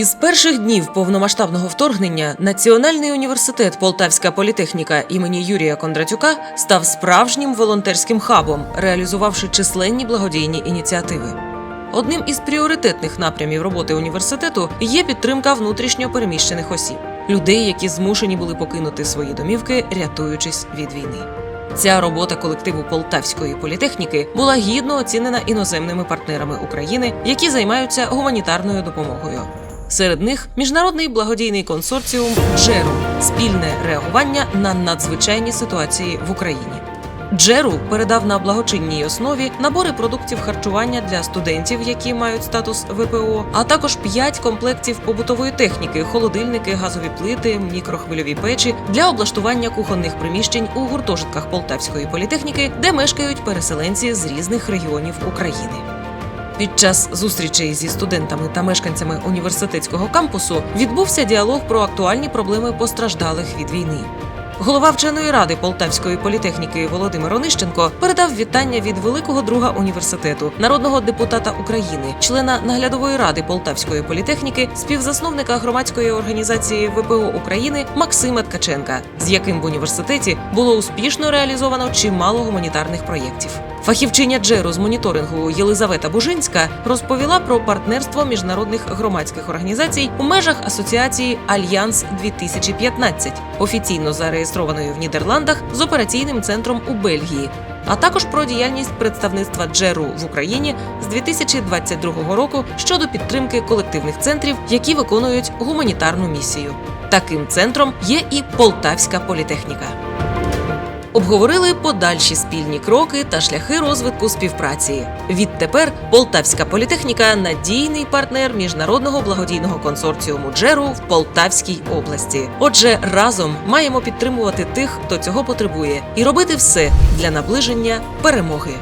Із перших днів повномасштабного вторгнення Національний університет Полтавська політехніка імені Юрія Кондратюка став справжнім волонтерським хабом, реалізувавши численні благодійні ініціативи. Одним із пріоритетних напрямів роботи університету є підтримка внутрішньо переміщених осіб, людей, які змушені були покинути свої домівки, рятуючись від війни. Ця робота колективу Полтавської політехніки була гідно оцінена іноземними партнерами України, які займаються гуманітарною допомогою. Серед них міжнародний благодійний консорціум Джеру спільне реагування на надзвичайні ситуації в Україні. Джеру передав на благочинній основі набори продуктів харчування для студентів, які мають статус ВПО, а також 5 комплектів побутової техніки, холодильники, газові плити, мікрохвильові печі для облаштування кухонних приміщень у гуртожитках Полтавської політехніки, де мешкають переселенці з різних регіонів України. Під час зустрічей зі студентами та мешканцями університетського кампусу відбувся діалог про актуальні проблеми постраждалих від війни. Голова вченої ради Полтавської політехніки Володимир Онищенко передав вітання від великого друга університету, народного депутата України, члена наглядової ради Полтавської політехніки, співзасновника громадської організації ВПО України Максима Ткаченка, з яким в університеті було успішно реалізовано чимало гуманітарних проєктів. Фахівчиня Джеру з моніторингу Єлизавета Бужинська розповіла про партнерство міжнародних громадських організацій у межах асоціації Альянс 2015 офіційно зареєстрованої в Нідерландах з операційним центром у Бельгії, а також про діяльність представництва Джеру в Україні з 2022 року щодо підтримки колективних центрів, які виконують гуманітарну місію. Таким центром є і Полтавська політехніка. Обговорили подальші спільні кроки та шляхи розвитку співпраці. Відтепер Полтавська політехніка надійний партнер міжнародного благодійного консорціуму Джеру в Полтавській області. Отже, разом маємо підтримувати тих, хто цього потребує, і робити все для наближення перемоги.